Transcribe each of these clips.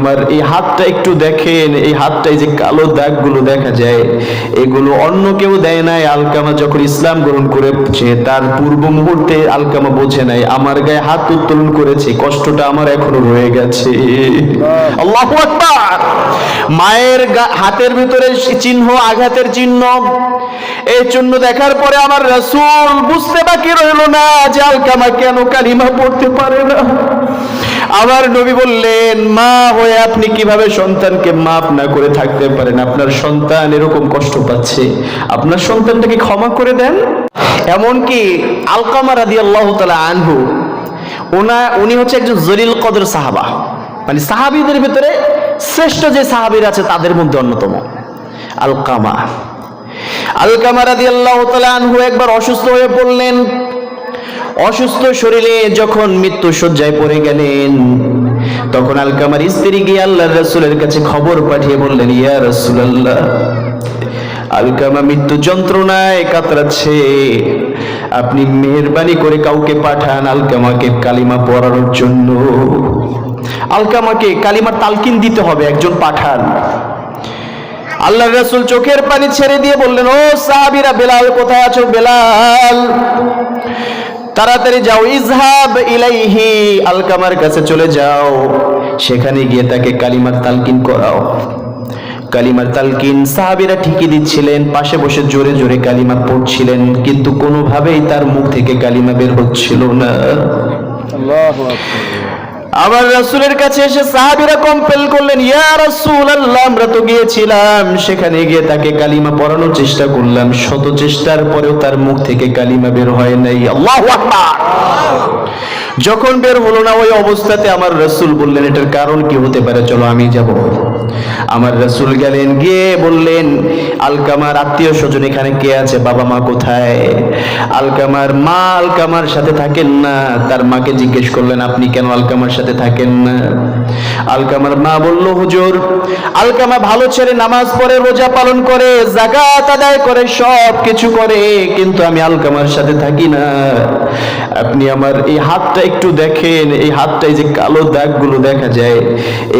আমার এই হাতটা একটু দেখেন এই হাতটায় যে কালো দাগগুলো দেখা যায় এগুলো অন্য কেউ দেয় নাই। আলকামা যখন ইসলাম গ্রহণ করেছে তার পূর্ব মুহূর্তে আলকামা বোঝে নাই আমার গায়ে হাত উত্তোলন করেছে কষ্টটা আমার এখনও রয়ে গেছে। আল্লাহু আকবার! মায়ের হাতের ভিতরে চিহ্ন আঘাতের চিহ্ন। এই চিহ্ন দেখার পরে আমার রাসূল বুঝতে বাকি রইল না যে আলকামা কেন কালিমা পড়তে পারে না। আমার নবী বললেন, মা হয়ে আপনি কীভাবে সন্তানকে মাফ না করে থাকতে পারেন? আপনার সন্তান এরকম কষ্ট পাচ্ছে। আপনার সন্তানটাকে ক্ষমা করে দেন। এমনকি আলকামা রাদি আল্লাহ তালা আনহু, ওনা, উনি হচ্ছে একজন জলিল কদর সাহাবা। মানে সাহাবিদের ভিতরে শ্রেষ্ঠ যে সাহাবির আছে, তাদের মধ্যে অন্যতম। আলকামা। আলকামা রাদি আল্লাহ তালা আনহু একবার অসুস্থ হয়ে পড়লেন। অসুস্থ শরীরে যখন মৃত্যু শয্যায় পড়ে গেলেন, তখন আলকামার স্ত্রী গিয়ে আল্লাহর রাসূলের কাছে খবর পাঠিয়ে বললেন, ইয়া রাসূলুল্লাহ, আলকামা মৃত্যু যন্ত্রণায় কাতরাচ্ছে। আপনি মেহেরবানি করে কাউকে পাঠান আলকামাকে কালিমা পড়ানোর জন্য। আলকামাকে কালিমার তালকিন দিতে হবে, একজন পাঠান। আল্লাহ রাসূল চোখের পানি ছেড়ে দিয়ে বললেন, ও সাহাবীরা, বেলাল কোথায় আছো? বেলাল তাড়াতাড়ি যাও, ইজহাব ইলাইহি, আলকামার কাছে চলে যাও। সেখানে গিয়ে তাকে কালিমার তালকিন করাও। কালিমার তালকিন সাহাবীরা ঠিকই দিচ্ছিলেন, পাশে বসে জোরে জোরে কালিমা পড়ছিলেন, কিন্তু কোনোভাবেই তার মুখ থেকে কালিমা বের হচ্ছিল না। আবার রাসুলের কাছে এসে সাহাবিরা কম্পেল করলেন, ইয়া রাসূল আল্লাহ আমরা তো গিয়েছিলাম। সেখানে গিয়ে তাকে কালিমা পড়ানোর চেষ্টা করলাম। শত চেষ্টার পরেও তার মুখ থেকে কালিমা বের হয় নাই। আল্লাহু যখন বের হলো না, ওই অবস্থাতে আমার রাসূল বললেন, এটার কারণ কি হতে পারে? চলো, আমি যাব। আমার রাসূল গেলেন, গিয়ে বললেন, আলকামার আত্মীয় স্বজন এখানে কে আছে? বাবা মা কোথায়? আলকামার মা আলকামার সাথে থাকেন না। তার মাকে জিজ্ঞেস করলেন, আপনি কেন আলকামার সাথে থাকেন না? আলকামার মা বলল, হুজুর, আলকামা ভালো ছেড়ে নামাজ পড়ে, রোজা পালন করে জাকাত আদায় করে, সব কিছু করে, কিন্তু আমি আলকামার সাথে থাকি না। আপনি আমার এই হাতটা একটু দেখেন, এই হাতটায় যে কালো দাগগুলো দেখা যায়,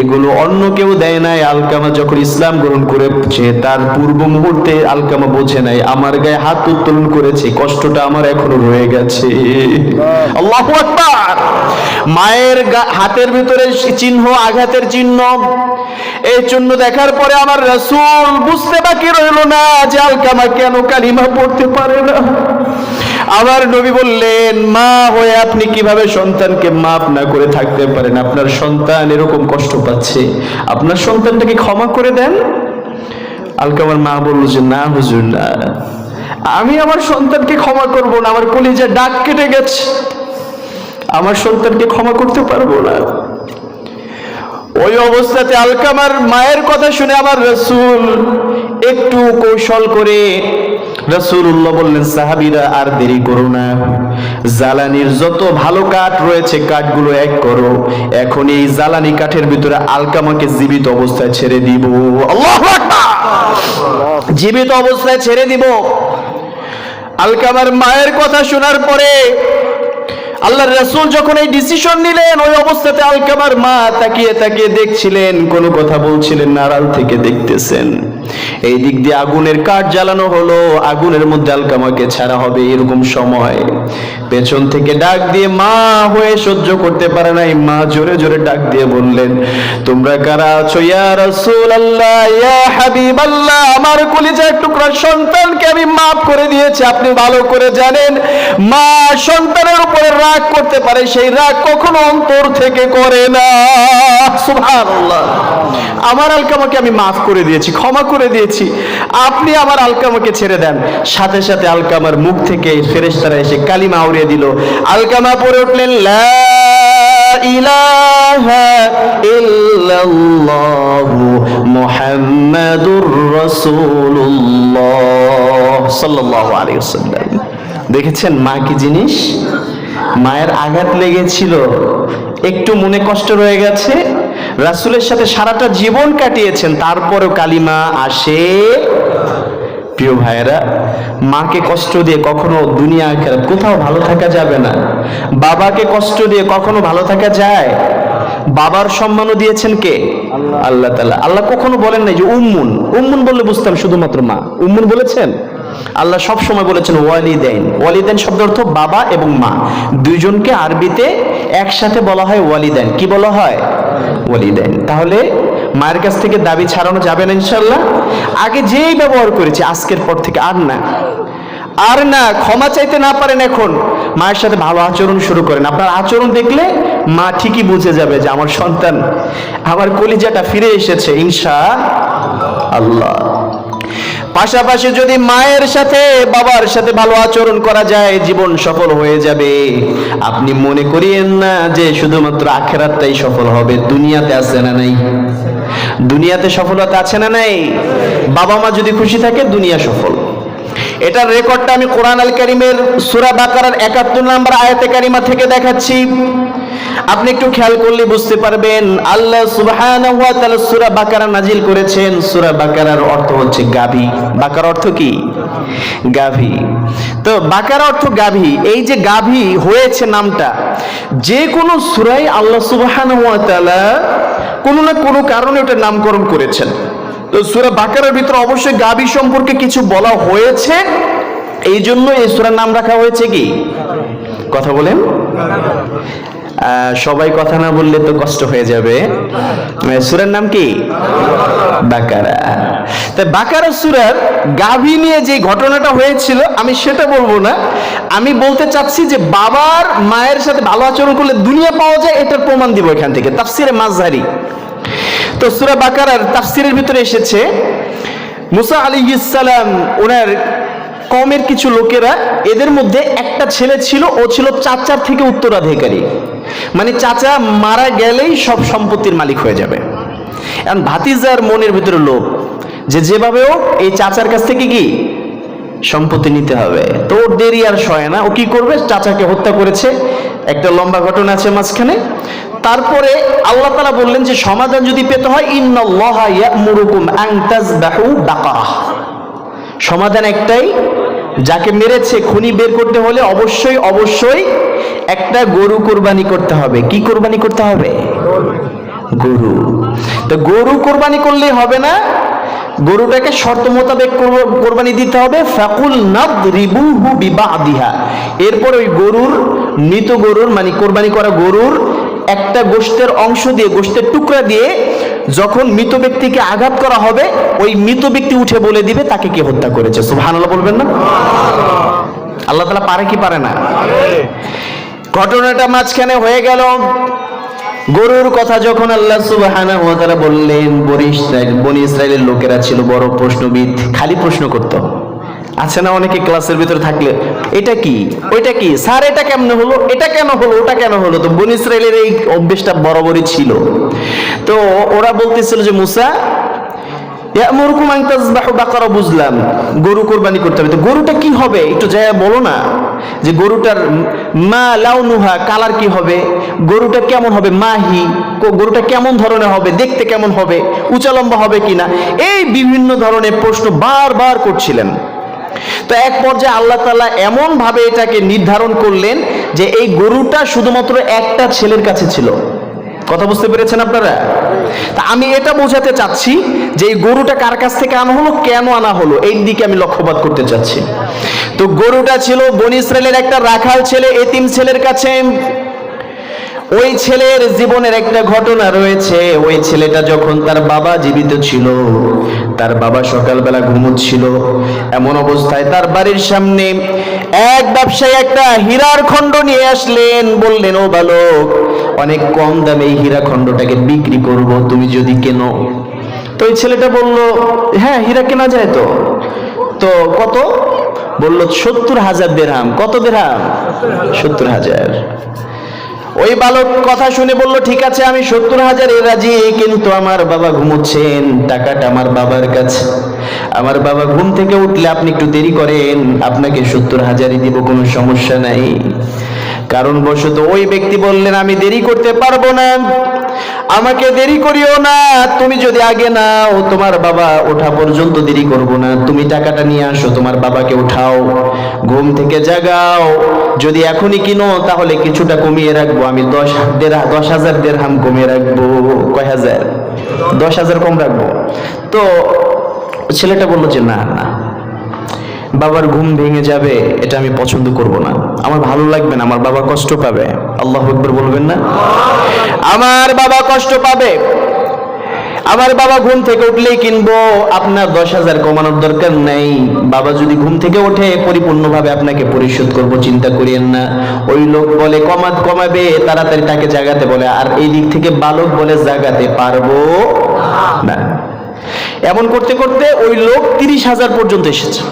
এগুলো অন্য কেউ দেয় নাই, আলকামা যখন ইসলাম গ্রহণ করেছে, তার পূর্ব মুহূর্তে আলকামা বোঝে নাই, আমার গায়ে হাত উত্তোলন করেছে, কষ্টটা আমার এখনও রয়ে গেছে। আল্লাহু আকবার! মায়ের হাতের ভিতরে চিহ্ন, আঘাতের চিহ্ন, এই চিহ্ন দেখার পরে আমার রাসূল বুঝতে বাকি রইল না যে আলকামা কেন কালিমা পড়তে পারে না। আমার নবী বললেন, মা হয়ে আপনি কীভাবে সন্তানকে মাফ না করে থাকতে পারেন? আপনার সন্তান এরকম কষ্ট পাচ্ছে। আপনার সন্তানটাকে ক্ষমা করে দেন। আলকামার মা বলল যে, না হুজুর, না। আমি আমার সন্তানকে ক্ষমা করব না, আমার কলিজা ডাক কেটে গেছে। আমার সন্তানকে ক্ষমা করতে পারব না। ওই অবস্থাতে আলকামার মায়ের কথা শুনে আমার রসুল একটু কৌশল করে রসুল্লাহ বললেন, সাহাবিরা আর দেরি করো না। জ্বালানির যত ভালো কাঠ রয়েছে, কাঠগুলো এক করো। এখন এই জ্বালানি কাঠের ভিতরে আলকামাকে জীবিত অবস্থায় ছেড়ে দিব! জীবিত অবস্থায় ছেড়ে দিব। আলকামার মায়ের কথা শোনার পরে আল্লাহর রাসূল যখন এই ডিসিশন নিলেন, ওই অবস্থাতে আলকামার মা তাকিয়ে তাকিয়ে দেখছিলেন, কোনো কথা বলছিলেন না আড়াল থেকে দেখতেছেন। এই দিক দিয়ে আগুনের কাঠ জ্বালানো হলো, আগুনের মধ্যে আলকামাকে ছাড়া হবে এরকম সময়। পেছন থেকে ডাক দিয়ে মা হয়ে সহ্য করতে পারে নাই। মা জোরে জোরে ডাক দিয়ে বললেন, তোমরা কারা আছো? ইয়া রাসূলুল্লাহ, ইয়া হাবিবাল্লাহ, আমার কলিজার টুকরা সন্তানকে আমি মাফ করে দিয়েছি। আপনি ভালো করে জানেন, মা সন্তানের উপরে রাগ করতে পারে, সেই রাগ কখনো অন্তর থেকে করে না। সুবহানাল্লাহ। আমার আলকামাকে আমি মাফ করে দিয়েছি, ক্ষমা করে দিয়েছি। আপনি আমার আলকামাকে ছেড়ে দেন। সাথে সাথে আলকামার মুখ থেকে ফেরেশতারা এসে কালিমা উড়িয়ে দিল। আলকামা পড়ে উঠলেন দেখেছেন মা কি জিনিস? মায়ের আঘাত লেগেছিল, একটু মনে কষ্ট রয়ে গেছে রাসূলের সাথে সারাটা জীবন কাটিয়েছেন তারপরেও কালিমা আসে। প্রিয় ভাইয়েরা মাকে কষ্ট দিয়ে কখনো দুনিয়া আখেরাত কোথাও ভালো থাকা যাবে না। বাবাকে কষ্ট দিয়ে কখনো ভালো থাকা যায়। বাবার সম্মানও দিয়েছেন কে? আল্লাহ। তাআলা। আল্লাহ কখনো বলেন নাই যে উম্মুন। উম্মুন বললে বুঝতাম শুধুমাত্র মা। উম্মুন বলেছেন? আল্লাহ সব সময় বলেছেন ওয়ালিদাইন। ওয়ালিদাইন শব্দ অর্থ বাবা এবং মা। দুইজনকে আরবিতে একসাথে বলা হয় ওয়ালিদাইন। কি বলা হয়? ওয়ালিদাইন। তাহলে মায়ের কাছ থেকে দাবি ছাড়ানো যাবে না ইনশাল্লাহ আগে যেই ব্যবহার করেছে, আজকের পর থেকে আর না। আর না, ক্ষমা চাইতে না পারেন এখন। মায়ের সাথে ভালো আচরণ শুরু করেন। আপনার আচরণ দেখলে মা ঠিকই বুঝে যাবে যে আমার সন্তান আমার কলিজাটা ফিরে এসেছে, ইনশা আল্লাহ। পাশাপাশি যদি মায়ের সাথে বাবার সাথে ভালো আচরণ করা যায়, জীবন সফল হয়ে যাবে। আপনি মনে করিয়েন না যে শুধুমাত্র আখেরাতটাই সফল হবে। দুনিয়াতে আছে না নাই? দুনিয়াতে সফলতা আছে না নাই? বাবা মা যদি খুশি থাকে, দুনিয়া সফল। এটার রেকর্ডটা আমি কোরআন আল কারিমের সুরা বাকারার একাত্তর নাম্বার আয়াতে কারিমা থেকে দেখাচ্ছি। আপনি একটু খেয়াল করলে বুঝতে পারবেন, আল্লাহ সুবহানাহু ওয়া বাকারা নাজিল করেছেন। সূরা বাকারার অর্থ হচ্ছে গাভী। বাকার অর্থ কি? গাভী। তো বাকার অর্থ গাভী। এই যে গাভী হয়েছে নামটা, যে কোনো সূরায় আল্লাহ সুবহানাহু কোনো না কোনো কারণে ওটা নামকরণ করেছেন। তো সূরা বাকারার ভিতরে অবশ্যই গাভী সম্পর্কে কিছু বলা হয়েছে। এই জন্য এই সূরার নাম রাখা হয়েছে কি? কথা বলেন। সবাই কথা না বললে তো কষ্ট হয়ে যাবে। সুরার নাম কি? বাকারা। তা বাকারা সুরার গাভী নিয়ে যে ঘটনাটা হয়েছিল, আমি সেটা বলব না। আমি বলতে চাচ্ছি যে বাবার মায়ের সাথে ভালো আচরণ করলে দুনিয়া পাওয়া যায়, এটার প্রমাণ দিব এখান থেকে। তাফসিরে মাঝহারি। তো সুরা বাকারার তাফসিরের ভিতরে এসেছে, মুসা আলী ইসালাম ওনার কমের কিছু লোকেরা এদের মধ্যে একটা ছেলে ছিল, ও ছিল চাচার থেকে উত্তরাধিকারী। মানে চাচা মারা গেলেই সব সম্পত্তির মালিক হয়ে যাবে। এখন ভাতিজার মনের ভিতরে লোভ, যে যেভাবে হোক, এই চাচার কাছ থেকে কি সম্পত্তি নিতে হবে? তো ওর দেরি আর সয় না। ও কি করবে? চাচাকে হত্যা করেছে। একটা লম্বা ঘটনা আছে মাঝখানে। তারপরে আল্লাহ তালা বললেন যে, সমাধান যদি পেতে হয় সমাধান একটাই, যাকে মেরেছে, খুনি বের করতে হলে অবশ্যই অবশ্যই একটা গরু কোরবানি করতে হবে। কি কোরবানি করতে হবে? গরু। তো গরু কোরবানি করলেই হবে না গরুটাকে শর্ত মোতাবেক কোরবানি দিতে হবে। ফাকুল নাদরিবুহু বিবাদিহা। এরপর ওই গরুর মৃত গরুর মানে কোরবানি করা গরুর একটা গোশতের অংশ দিয়ে গোশতের টুকরা দিয়ে যখন মৃত ব্যক্তিকে আঘাত করা হবে ওই মৃত ব্যক্তি উঠে বলে দিবে তাকে কে হত্যা করেছে? সুবহানাল্লাহ বলবেন না? আল্লাহ তাআলা পারে কি পারে না? ঘটনাটা মাঝখানে হয়ে গেল। গরুর কথা যখন আল্লাহ সুবাহ ওয়া বললেন, বনি ইসরায়েলের লোকেরা ছিল বড় প্রশ্নবিদ, খালি প্রশ্ন করত। আছে না অনেকে ক্লাসের ভিতরে থাকলে, এটা কি? ওইটা কি? স্যার, এটা কেমন হলো? এটা কেন হলো? ওটা কেন হলো? তো বনি ইসরায়েলের এই অভ্যেসটা বরাবরই ছিল। তো ওরা বলতেছিল যে, মুসা বুঝলাম। গরু কোরবানি করতে হবে। গরুটা কি হবে? একটু জায়গা বলো না যে গরুটার মা লাউনুহা কালার কি হবে? গরুটা কেমন হবে? মাহি। গরুটা কেমন ধরনের হবে? দেখতে কেমন হবে? উঁচা লম্বা হবে কিনা? এই বিভিন্ন ধরনের প্রশ্ন বারবার করছিলেন। তো এক পর্যায়ে আল্লাহ তাআলা এমন ভাবে এটাকে নির্ধারণ করলেন যে এই গরুটা শুধুমাত্র একটা ছেলের কাছে ছিল। কথা বুঝতে পেরেছেন আপনারা? তা আমি এটা বোঝাতে চাচ্ছি যে এই গরুটা কার কাছ থেকে আনা হলো, কেন আনা হলো? এই দিকে আমি লক্ষ্যপাত করতে চাচ্ছি। তো গরুটা ছিল বনি ইসরায়েলের একটা রাখাল ছেলে, এতিম ছেলের কাছে। ওই ছেলের জীবনের একটা ঘটনা রয়েছে। ওই ছেলেটা যখন তার বাবা জীবিত ছিল, তার বাবা সকালবেলা ঘুমোচ্ছিল। এমন অবস্থায় তার বাড়ির সামনে এক ব্যবসায়ী একটা হীরার খণ্ড নিয়ে আসলেন। বললেন, ও বালক অনেক কম দামে এই হীরা খণ্ডটাকে বিক্রি করব, তুমি যদি কেনো। তো ওই ছেলেটা বলল হ্যাঁ হীরা কেনা যায় তো? তো কত? বলল, সত্তর হাজার দেড়হাম। কত দেড়হাম? সত্তর হাজার। ওই বালক কথা শুনে বলল, ঠিক আছে, আমি সত্তর হাজার রাজি, কিন্তু আমার বাবা ঘুমোচ্ছেন, টাকাটা আমার বাবার কাছে। আমার বাবা ঘুম থেকে উঠলে আপনি একটু দেরি করেন, আপনাকে সত্তর হাজারই দিব, কোনো সমস্যা নাই। কারণ বশত ওই ব্যক্তি বললেন, আমি দেরি করতে পারব না। আমাকে দেরি করিও না। তুমি যদি আগে নাও, তোমার বাবা ওঠা পর্যন্ত দেরি করব না। তুমি টাকাটা নিয়ে আসো, তোমার বাবাকে উঠাও। ঘুম থেকে জাগাও। যদি এখনই কিনো, তাহলে কিছুটা কমিয়ে রাখব। আমি দশ দেড়, দশ হাজার দেড় হাম কমিয়ে রাখব। কয় হাজার? দশ হাজার কম রাখব। তো ছেলেটা বলল যে, না না। বাবার ঘুম ভেঙে যাবে, এটা আমি পছন্দ করব না। আমার ভালো লাগবে না, আমার বাবা কষ্ট পাবে। আল্লাহ একবার বলবেন না? আমার বাবা কষ্ট পাবে। আমার বাবা ঘুম থেকে উঠলেই কিনবো, আপনার দশ হাজার কমানোর দরকার নেই। বাবা যদি ঘুম থেকে ওঠে, পরিপূর্ণভাবে আপনাকে পরিশোধ করব, চিন্তা করিয়েন না। ওই লোক বলে কমাত কমাবে, তাড়াতাড়ি তাকে জাগাতে বলে, আর এই দিক থেকে বালক বলে, জাগাতে পারব না। এমন করতে করতে ওই লোক তিরিশ হাজার পর্যন্ত এসেছে।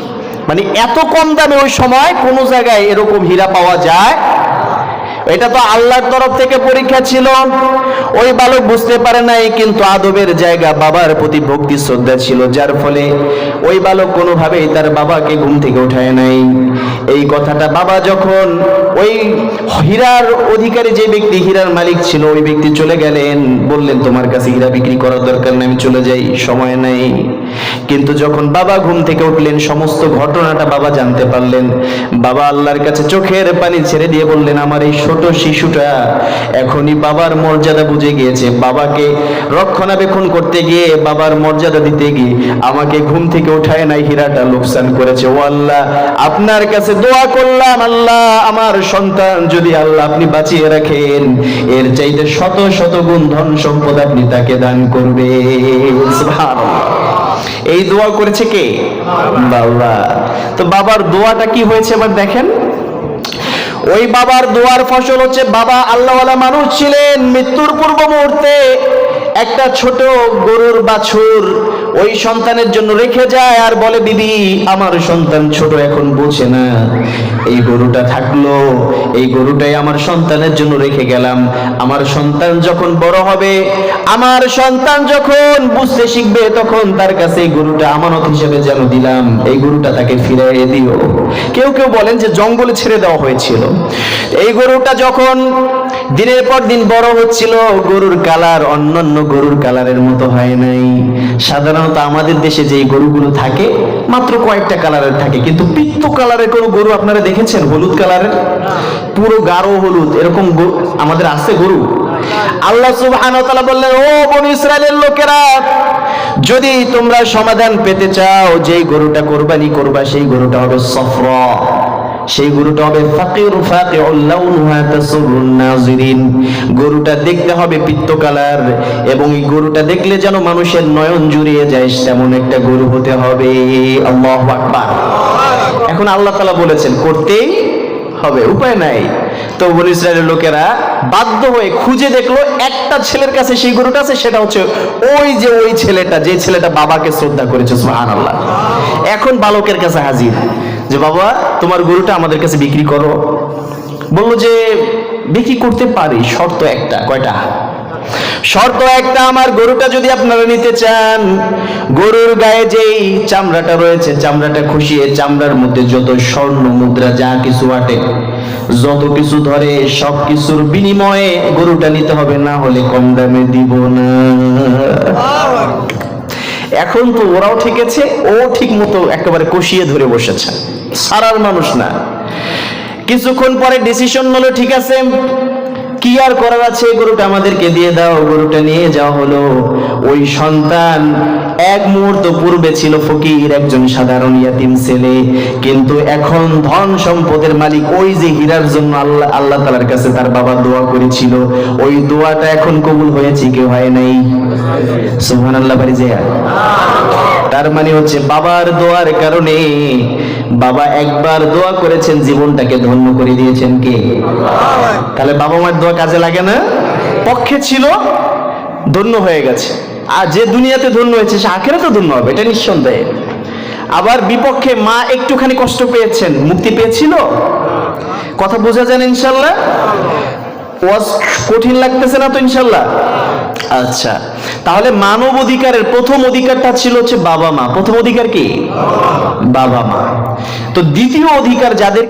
মানে এত কম দামে ওই সময় কোনো জায়গায় এরকম হীরা পাওয়া যায়? এটা তো আল্লাহর তরফ থেকে পরীক্ষা ছিল। ওই বালক বুঝতে পারে নাই, কিন্তু আদবের জায়গা বাবার প্রতি ভক্তি, শ্রদ্ধা ছিল। যার ফলে ওই বালক কোনোভাবেই তার বাবাকে ঘুম থেকে উঠায় নাই। এই কথাটা বাবা যখন ওই হীরার অধিকারী যে ব্যক্তি, হীরার মালিক ছিল, ওই ব্যক্তি চলে গেলেন। বললেন, তোমার কাছে হীরা বিক্রি করার দরকার নেই, আমি চলে যাই, সময় নেই। কিন্তু যখন বাবা ঘুম থেকে উঠলেন, সমস্ত ঘটনাটা বাবা জানতে পারলেন। বাবা আল্লাহর কাছে চোখের পানি ছেড়ে দিয়ে বললেন, আমার এই ছোট শিশুটা এখনই বাবার মর্যাদা বুঝে গিয়েছে। বাবাকে রক্ষণাবেক্ষণ করতে গিয়ে বাবার মর্যাদা দিতে গিয়ে আমাকে ঘুম থেকে উঠায় নাই, হীরাটা লোকসান করেছে। ও আল্লাহ, আপনার কাছে দোয়া করলাম, আল্লাহ, আমার সন্তান যদি আল্লাহ আপনি বাঁচিয়ে রাখেন, এর চাইতে শত শত গুণ ধন সম্পদ আপনি তাকে দান করবে সুবহানাল্লাহ। এই দোয়া করেছে কে? বাবা। তো বাবার দোয়াটা কি হয়েছে এবার দেখেন। ওই বাবার দোয়ার ফসল হচ্ছে বাবা আল্লাহওয়ালা মানুষ ছিলেন, মৃত্যুর পূর্ব মুহূর্তে একটা ছোট গরুর বাছুর ওই সন্তানের জন্য রেখে যায় আর বলে, বিবি, আমার সন্তান ছোট এখন বোঝে না। এই গরুটা থাকল, এই গরুটাই আমার সন্তানের জন্য রেখে গেলাম। আমার সন্তান যখন বড় হবে, আমার সন্তান যখন বুঝতে শিখবে, তখন তার কাছে এই গরুটা আমানত হিসেবে যেন দিলাম। এই গরুটা তাকে ফিরাইয়ে দিও। কেউ কেউ বলেন যে, জঙ্গলে ছেড়ে দেওয়া হয়েছিল। এই গরুটা যখন দিনের পর দিন বড় হচ্ছিল, গরুর কালার অন্যান্য গরুর কালারের মতো হয় নাই। সাধারণত আমাদের দেশে যে গরুগুলো থাকে, মাত্র কয়েকটা কালারের থাকে। কিন্তু পিত্ত কালারের কোনো গরু আপনারা দেখেছেন? হলুদ কালারের? পুরো গাঢ় হলুদ। এরকম আমাদের আছে গরু? আল্লাহ সুবহানাহু বললেন, ও বনি ইসরায়েলের লোকেরা, যদি তোমরা সমাধান পেতে চাও, যেই গরুটা কোরবানি করবা, সেই গরুটা হবে সফরা। সেই গরুটা হবে ফাকির ফাকিউল লাউনুহা তাসুরুন নাজিরিন। গরুটা দেখতে হবে পিত্ত কালার এবং এই গরুটা দেখলে যেন মানুষের নয়ন জুড়িয়ে যায় তেমন একটা গরু হতে হবে। আল্লাহু আকবার। এখন আল্লাহ তাআলা বলেছেন, করতেই হবে, উপায় নাই। তো বনি ইসরায়েলের লোকেরা বাধ্য হয়ে খুঁজে দেখল একটা ছেলের কাছে সেই গরুটা আছে, সেটা হচ্ছে ওই যে ওই ছেলেটা, যে ছেলেটা বাবাকে শ্রদ্ধা করেছে, সুবহানাল্লাহ। এখন বালকের কাছে হাজির। যে বাবা, তোমার গরুটা আমাদের কাছে বিক্রি করো। বলল যে, বিক্রি করতে পারি, শর্ত একটা, কয়টা? শর্ত একটা, আমার গরুটা যদি আপনারা নিতে চান, গরুর গায়ে যেই চামড়াটা রয়েছে, চামড়াটা খুশিয়ে, চামড়ার মধ্যে যত স্বর্ণ মুদ্রা যা কিছু আটে, যত কিছু ধরে, সব কিছুর বিনিময়ে গরুটা নিতে হবে, না হলে কম দামে দিব না। এখন তো ওরাও ঠিক আছে, ও ঠিক মতো একেবারে কষিয়ে ধরে বসেছে। সারার মানুষ না। কিছুক্ষণ পরে ডিসিশন হলো ঠিক আছে, কি আর করার আছে? গরুটা আমাদেরকে দিয়ে দাও, গরুটা নিয়ে যাওয়া হলো। ওই সন্তান এক মুহূর্ত পূর্বে ছিল ফকির, একজন সাধারণ ইয়াতিম ছেলে। কিন্তু এখন ধন সম্পদের মালিক, ওই যে হীরার জন্য আল্লাহ আল্লাহ তালার কাছে তার বাবা দোয়া করেছিল। ওই দোয়াটা এখন কবুল হয়েছে কেউ হয় নাই? সুহান আল্লাহ বাড়ি জিয়া তার মানে হচ্ছে বাবার দোয়ার কারণে বাবা একবার দোয়া করেছেন, জীবনটাকে ধন্য করে দিয়েছেন কে? তাহলে বাবা মার দোয়া কাজে লাগে না? পক্ষে ছিল, ধন্য হয়ে গেছে। আর যে দুনিয়াতে ধন্য হয়েছে, সে আখেরে তো ধন্য হবে, এটা নিঃসন্দেহে। আবার বিপক্ষে মা একটুখানি কষ্ট পেয়েছেন, মুক্তি পেয়েছিল? কথা বোঝা যান ইনশাল্লাহ? কঠিন লাগতেছে না তো ইনশাল্লাহ? আচ্ছা। তাহলে মানব অধিকারের প্রথম অধিকারটা ছিল হচ্ছে বাবা মা। প্রথম অধিকার কি? বাবা মা। তো দ্বিতীয় অধিকার যাদের